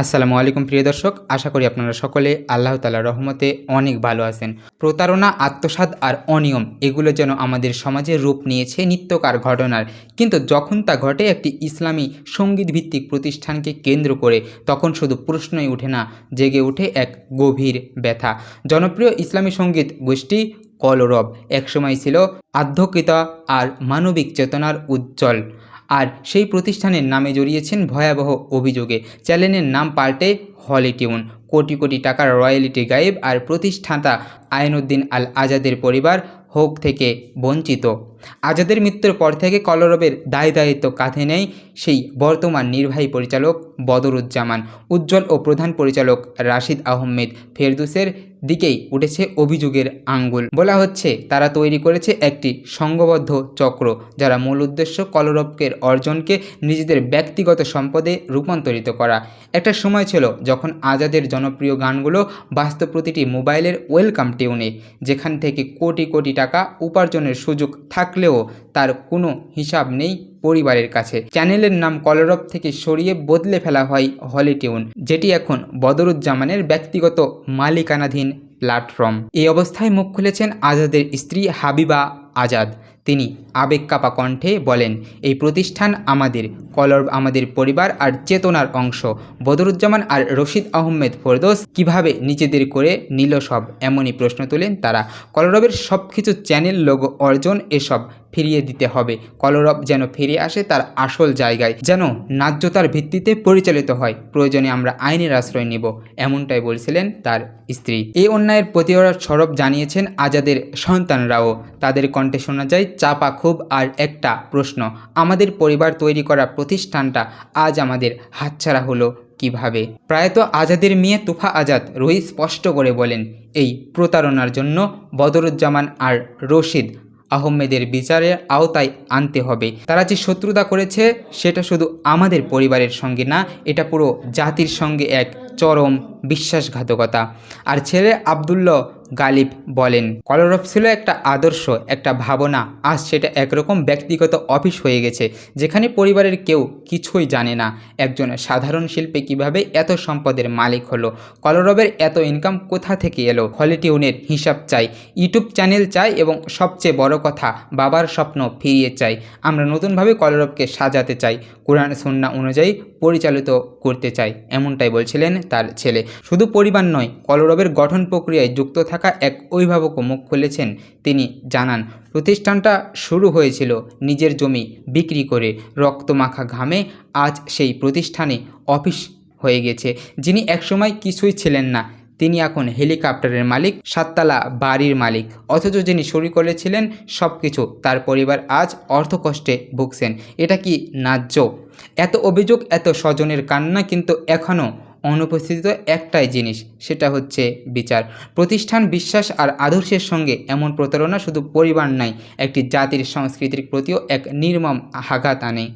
আসসালামু আলাইকুম প্রিয় দর্শক, আশা করি আপনারা সকলে আল্লাহ তালার রহমতে অনেক ভালো আছেন। প্রতারণা, আত্মসাৎ আর অনিয়ম, এগুলো যেন আমাদের সমাজে রূপ নিয়েছে নিত্যকার ঘটনার। কিন্তু যখন তা ঘটে একটি ইসলামী সংগীত ভিত্তিক প্রতিষ্ঠানকে কেন্দ্র করে, তখন শুধু প্রশ্নই ওঠে না, জেগে ওঠে এক গভীর ব্যথা। জনপ্রিয় ইসলামী সংগীত গোষ্ঠী কলরব, একসময় ছিল আধ্যাত্মিকতা আর মানবিক চেতনার উজ্জ্বল। আর সেই প্রতিষ্ঠানের নামে জড়িয়েছেন ভয়াবহ অভিযোগে। চ্যানেলের নাম পাল্টে হলিটিউন কোটি কোটি টাকার রয়্যালিটি গায়েব আর প্রতিষ্ঠাতা আইনুদ্দিন আল আজাদের পরিবার হোক থেকে বঞ্চিত। আজাদের মৃত্যুর পর থেকে কলরবের দায় দায়িত্ব কাঁধে নেয় সেই বর্তমান নির্বাহী পরিচালক বদরুজ্জামান। উজ্জ্বল ও প্রধান পরিচালক রাশিদ আহমেদ ফেরদুসের দিকেই উঠেছে অভিযোগের আঙ্গুল। বলা হচ্ছে, তারা তৈরি করেছে একটি সংঘবদ্ধ চক্র, যারা মূল উদ্দেশ্য কলরবকের অর্জনকে নিজেদের ব্যক্তিগত সম্পদে রূপান্তরিত করা। একটা সময় ছিল যখন আজাদের জনপ্রিয় গানগুলো বাস্তব প্রতিটি মোবাইলের ওয়েলকাম টিউনে, যেখান থেকে কোটি কোটি টাকা উপার্জনের সুযোগ থাকলেও তার কোনো হিসাব নেই পরিবারের কাছে। চ্যানেলের নাম কলরব থেকে সরিয়ে বদলে ফেলা হয় হলিটিউন, যেটি এখন বদরুজ্জামানের ব্যক্তিগত মালিকানাধীন প্ল্যাটফর্ম। এই অবস্থায় মুখ খুলেছেন আজাদের স্ত্রী হাবিবা আজাদ। তিনি আবেগ কাপা কণ্ঠে বলেন, এই প্রতিষ্ঠান আমাদের কলরব আমাদের পরিবার আর চেতনার অংশ। বদরুজ্জামান আর রশিদ আহমেদ ফরদোস কীভাবে নিজেদের করে নিল সব? এমনই প্রশ্ন তোলেন তারা। কলরবের সব কিছু চ্যানেল, লোগো, অর্জন, এসব ফিরিয়ে দিতে হবে। কলরব যেন ফিরে আসে তার আসল জায়গায়, যেন ন্যায্যতার ভিত্তিতে পরিচালিত হয়। প্রয়োজনে আমরা আইনের আশ্রয় নেব, এমনটাই বলছিলেন তার স্ত্রী। এই অন্যায়ের প্রতিবাদ সরব জানিয়েছেন আজাদের সন্তানরাও। তাদের কণ্ঠে শোনা যায়, চাপা ক্ষোভ আর একটা প্রশ্ন, আমাদের পরিবার তৈরি করা প্রতিষ্ঠানটা আজ আমাদের হাতছাড়া হলো কীভাবে? প্রায়ত আজাদের মেয়ে তুফা আজাদ রোহিত স্পষ্ট করে বলেন, এই প্রতারণার জন্য বদরুজ্জামান আর রশিদ আহমেদের বিচারের আওতায় আনতে হবে। তারা যে শত্রুতা করেছে, সেটা শুধু আমাদের পরিবারের সঙ্গে না, এটা পুরো জাতির সঙ্গে এক চরম বিশ্বাসঘাতকতা। আর ছেলে আবদুল্লাহ গালিব বলেন। কলরব ছিল একটা আদর্শ, একটা ভাবনা। আজ সেটা একরকম ব্যক্তিগত অফিস হয়ে গেছে, যেখানে পরিবারের কেউ কিছুই জানে না। একজন সাধারণ শিল্পী কীভাবে এত সম্পদের মালিক হলো? কলরবের এত ইনকাম কোথা থেকে এলো? হলিটিউনের হিসাব চাই। ইউটিউব চ্যানেল চাই এবং সবচেয়ে বড় কথা, বাবার স্বপ্ন ফিরিয়ে চাই। আমরা নতুনভাবে কলরবকে সাজাতে চাই। কোরআন সন্না অনুযায়ী পরিচালিত করতে চাই, এমনটাই বলছিলেন তার ছেলে। শুধু পরিবার নয়, কলরবের গঠন প্রক্রিয়ায় যুক্ত থাকা এক অভিভাবকও মুখ খুলেছেন। তিনি জানান, প্রতিষ্ঠানটা শুরু হয়েছিল নিজের জমি বিক্রি করে রক্তমাখা ঘামে, আজ সেই প্রতিষ্ঠানে অফিস হয়ে গেছে। যিনি একসময় কিছুই ছিলেন না, তিনি এখন হেলিকপ্টারের মালিক, সাততলা বাড়ির মালিক। অথচ যিনি শুরু করেছিলেন সব কিছু তার পরিবার আজ অর্থকষ্টে ভুগছেন। এটা কি ন্যায্য? এত অভিযোগ, এত স্বজনের কান্না কিন্তু এখনও অনুপস্থিত একটাই জিনিস, সেটা হচ্ছে বিচার। প্রতিষ্ঠান বিশ্বাস আর আদর্শের সঙ্গে এমন প্রতারণা শুধু পরিবার নাই, একটি জাতির সংস্কৃতির প্রতিও এক নির্মম আঘাত আনে।